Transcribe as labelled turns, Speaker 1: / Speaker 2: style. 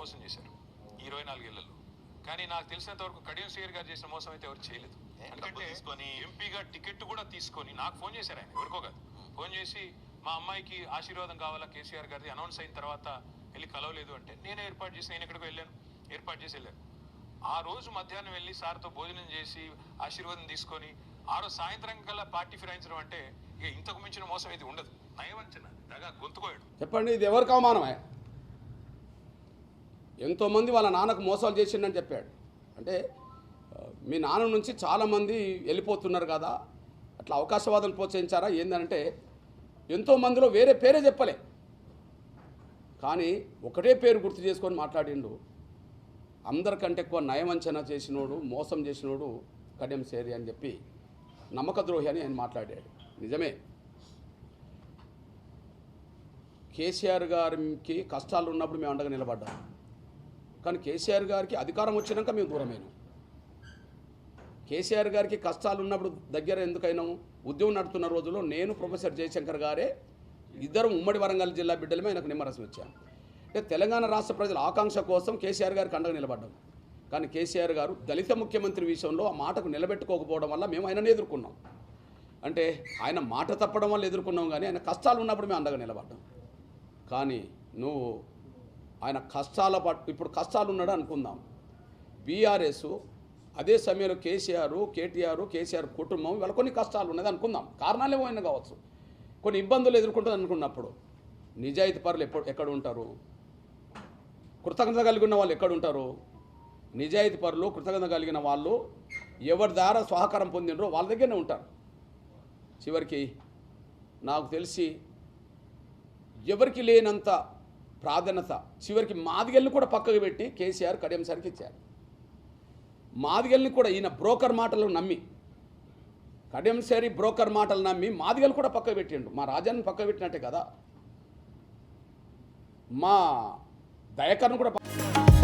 Speaker 1: మోసం చేశారు ఇరవై నాలుగేళ్ళలో కానీ నాకు తెలిసినంత వరకు కడియం శ్రీహరి గారు చేసిన మోసం అయితే ఎవరు చేయలేదు. ఎందుకంటే ఎంపీగా టికెట్ కూడా తీసుకొని నాకు ఫోన్ చేశారు ఆయన ఎవరికో కాదు. ఫోన్ చేసి మా అమ్మాయికి ఆశీర్వాదం కావాలా కేసీఆర్ గారిది? అనౌన్స్ అయిన తర్వాత వెళ్ళి కలవలేదు అంటే నేనే ఏర్పాటు చేసి నేను ఎక్కడికి వెళ్ళాను ఏర్పాటు చేసి వెళ్ళాను. ఆ రోజు మధ్యాహ్నం వెళ్ళి సార్తో భోజనం చేసి ఆశీర్వాదం తీసుకొని ఆ రోజు సాయంత్రం కల్లా పార్టీ ఫిరాయించడం అంటే ఇక ఇంతకు మించిన మోసం ఇది ఉండదు. నయవంచన దగా గొంతుకోయడు.
Speaker 2: చెప్పండి ఇది ఎవరికి అవమానమే ఎంతోమంది వాళ్ళ నాన్నకు మోసాలు చేసిండని చెప్పాడు. అంటే మీ నాన్న నుంచి చాలామంది వెళ్ళిపోతున్నారు కదా అట్లా అవకాశవాదం ప్రోత్సహించారా? ఏంటంటే ఎంతోమందిలో వేరే పేరే చెప్పలే. కానీ ఒకటే పేరు గుర్తు చేసుకొని మాట్లాడిండు. అందరికంటే ఎక్కువ నయవంచన చేసినోడు మోసం చేసినోడు కడియం సేరి అని చెప్పి నమ్మక ద్రోహి అని ఆయన మాట్లాడాడు. నిజమే. కేసీఆర్ గారికి కష్టాలు ఉన్నప్పుడు మేము అండగా నిలబడ్డాం. కానీ కేసీఆర్ గారికి అధికారం వచ్చినాక మేము దూరమైనాం. కేసీఆర్ గారికి కష్టాలు ఉన్నప్పుడు దగ్గర ఎందుకైనాము ఉద్యమం నడుతున్న రోజుల్లో నేను ప్రొఫెసర్ జయశంకర్ గారే ఇద్దరు ఉమ్మడి వరంగల్ జిల్లా బిడ్డలమే ఆయనకు నిమ్మరసం ఇచ్చాను అంటే తెలంగాణ రాష్ట్ర ప్రజల ఆకాంక్ష కోసం కేసీఆర్ గారికి అండగా నిలబడ్డాం. కానీ కేసీఆర్ గారు దళిత ముఖ్యమంత్రి విషయంలో ఆ మాటకు నిలబెట్టుకోకపోవడం వల్ల మేము ఆయనను ఎదుర్కొన్నాం. అంటే ఆయన మాట తప్పడం వల్ల ఎదుర్కొన్నాం కానీ ఆయన కష్టాలు ఉన్నప్పుడు మేము అండగా నిలబడ్డాం. కానీ నువ్వు ఆయన కష్టాల పట్టు ఇప్పుడు కష్టాలు ఉన్నాడు అనుకుందాం. బీఆర్ఎస్ అదే సమయంలో కేసీఆర్ కేటీఆర్ కేసీఆర్ కుటుంబం వాళ్ళ కొన్ని కష్టాలు ఉన్నది అనుకుందాం. కారణాలు ఏమైనా కావచ్చు. కొన్ని ఇబ్బందులు ఎదుర్కొంటుంది అనుకున్నప్పుడు నిజాయితీ పరులు ఎప్పుడు ఎక్కడ ఉంటారు? కృతజ్ఞత కలిగి ఉన్న వాళ్ళు ఎక్కడ ఉంటారు? నిజాయితీ పరులు కృతజ్ఞత కలిగిన వాళ్ళు ఎవరి ద్వారా సహకారం పొందినరో వాళ్ళ దగ్గరనే ఉంటారు. చివరికి నాకు తెలిసి ఎవరికి లేనంత ప్రాధాన్యత. చివరికి మాదిగల్ని కూడా పక్కకు పెట్టి కేసీఆర్ కడియంసారికి ఇచ్చారు. మాదిగల్ని కూడా ఈయన బ్రోకర్ మాటలు నమ్మి కడియంసారి బ్రోకర్ మాటలు నమ్మి మాదిగలు కూడా పక్కకు పెట్టిండు. మా రాజాన్ని పక్కకు పెట్టినట్టే కదా. మా దయకర్ను కూడా పక్క-